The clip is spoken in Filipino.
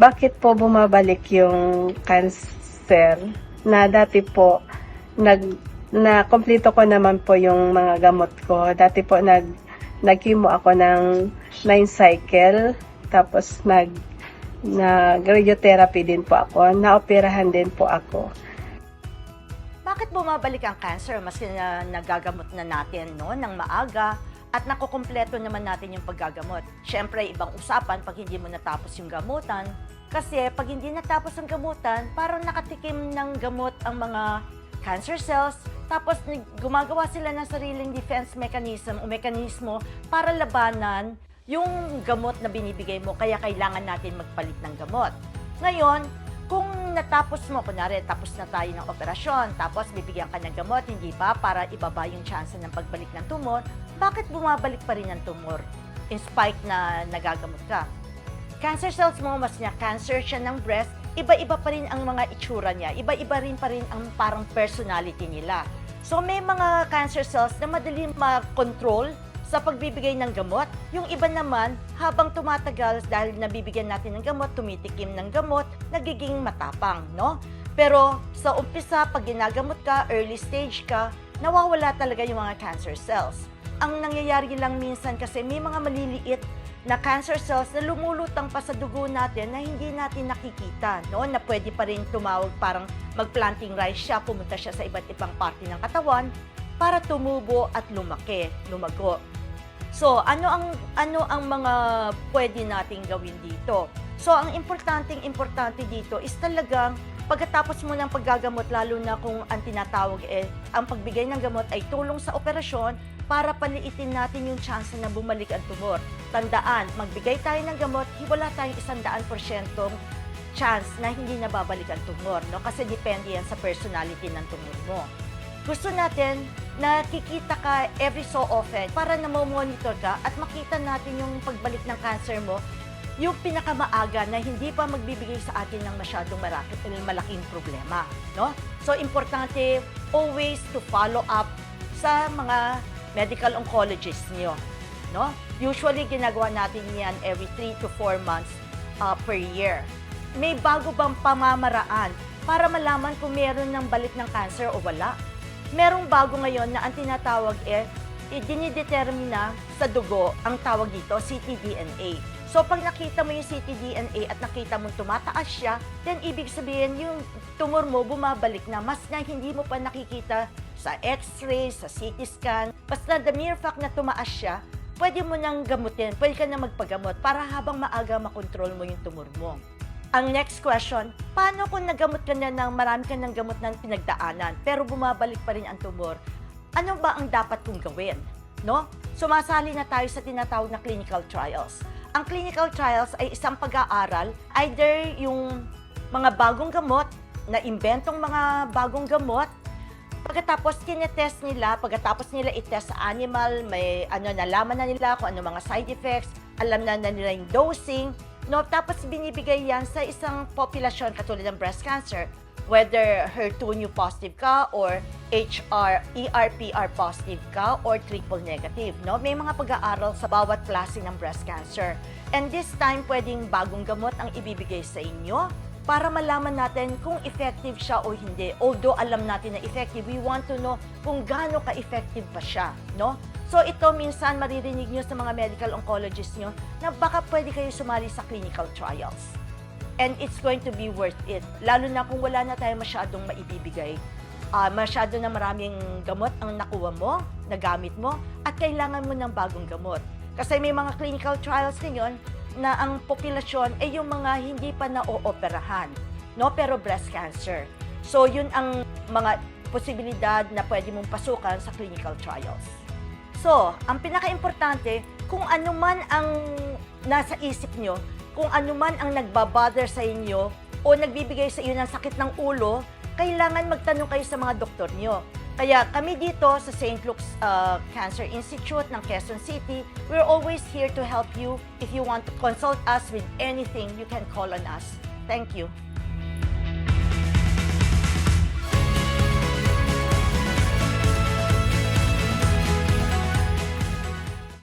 bakit po bumabalik yung cancer na dati po nag na kompleto ko naman po yung mga gamot ko. Dati po nag nag-chemo ako ng 9 cycle tapos nag nag radiotherapy din po ako. Naoperahan din po ako. Bakit bumabalik ang cancer maski na nagagamot na natin no, ng maaga at nakukumpleto naman natin yung paggagamot? Siyempre, ibang usapan pag hindi mo natapos yung gamutan. Kasi pag hindi natapos ang gamutan, parang nakatikim ng gamot ang mga cancer cells, tapos gumagawa sila ng sariling defense mechanism o mekanismo para labanan yung gamot na binibigay mo, kaya kailangan natin magpalit ng gamot. Ngayon, natapos mo, kunwari tapos na tayo ng operasyon, tapos bibigyan ka ng gamot, hindi ba, para ibaba yung chance ng pagbalik ng tumor, bakit bumabalik pa rin ang tumor in spite na nagagamot ka? Cancer cells mo, mas niya cancer siya ng breast, iba-iba pa rin ang mga itsura niya, iba-iba rin pa rin ang parang personality nila. So may mga cancer cells na madali ma-control sa pagbibigay ng gamot. Yung iba naman, habang tumatagal dahil nabibigyan natin ng gamot, tumitikim ng gamot, nagiging matapang, no? Pero sa umpisa, pag ginagamot ka, early stage ka, nawawala talaga yung mga cancer cells. Ang nangyayari lang minsan kasi may mga maliliit na cancer cells na lumulutang pa sa dugo natin na hindi natin nakikita, no? Na pwede pa rin tumawag parang mag-planting rice siya, pumunta siya sa iba't ibang parte ng katawan para tumubo at lumaki, lumago. So, ano ang ano ang mga pwede nating gawin dito? So, ang importanteng importante dito is talagang pagkatapos mo ng paggagamot, lalo na kung ang tinatawag eh, ang pagbigay ng gamot ay tulong sa operasyon para paliitin natin yung chance na bumalik ang tumor. Tandaan, magbigay tayo ng gamot, wala tayong isandaan porsyentong chance na hindi nababalik ang tumor, no? Kasi depende yan sa personality ng tumor mo. Gusto natin na kikita ka every so often para monitor ka at makita natin yung pagbalik ng cancer mo yung pinakamaaga na hindi pa magbibigay sa atin ng masyadong maraki, malaking problema. No? So, importante always to follow up sa mga medical oncologist niyo. No? Usually, ginagawa natin yan every 3 to 4 months uh, per year. May bago bang pamamaraan para malaman kung meron ng balik ng cancer o wala? Merong bago ngayon na ang tinatawag eh, idinidetermina sa dugo ang tawag dito, ctDNA. So pag nakita mo yung ctDNA at nakita mo tumataas siya, then ibig sabihin yung tumor mo bumabalik na. Mas na hindi mo pa nakikita sa x-ray, sa CT scan. Basta the mere fact na tumaas siya, pwede mo nang gamutin, pwede ka na magpagamot para habang maaga makontrol mo yung tumor mo. Ang next question, paano kung nagamot ka na ng marami ka ng gamot ng pinagdaanan pero bumabalik pa rin ang tumor? Ano ba ang dapat kong gawin? No? Sumasali na tayo sa tinatawag na clinical trials. Ang clinical trials ay isang pag-aaral, either yung mga bagong gamot, na inventong mga bagong gamot, Pagkatapos kinetest nila, pagkatapos nila itest sa animal, may ano nalaman na nila kung ano mga side effects, alam na, na nila yung dosing, no? Tapos binibigay yan sa isang populasyon katulad ng breast cancer, whether HER2 new positive ka or HR, ERPR positive ka or triple negative, no? May mga pag-aaral sa bawat klase ng breast cancer. And this time, pwedeng bagong gamot ang ibibigay sa inyo para malaman natin kung effective siya o hindi. Although alam natin na effective, we want to know kung gaano ka-effective pa siya, no? So ito minsan maririnig nyo sa mga medical oncologist nyo na baka pwede kayo sumali sa clinical trials. And it's going to be worth it. Lalo na kung wala na tayo masyadong maibibigay. Ah, masyado na maraming gamot ang nakuha mo, nagamit mo, at kailangan mo ng bagong gamot. Kasi may mga clinical trials ngayon na ang populasyon ay yung mga hindi pa na-ooperahan, no? pero breast cancer. So yun ang mga posibilidad na pwede mong pasukan sa clinical trials. So, ang pinaka-importante, kung ano man ang nasa isip nyo, kung ano man ang nagbabother sa inyo o nagbibigay sa iyo ng sakit ng ulo, kailangan magtanong kayo sa mga doktor nyo. Kaya kami dito sa St. Luke's uh, Cancer Institute ng Quezon City, we're always here to help you. If you want to consult us with anything, you can call on us. Thank you.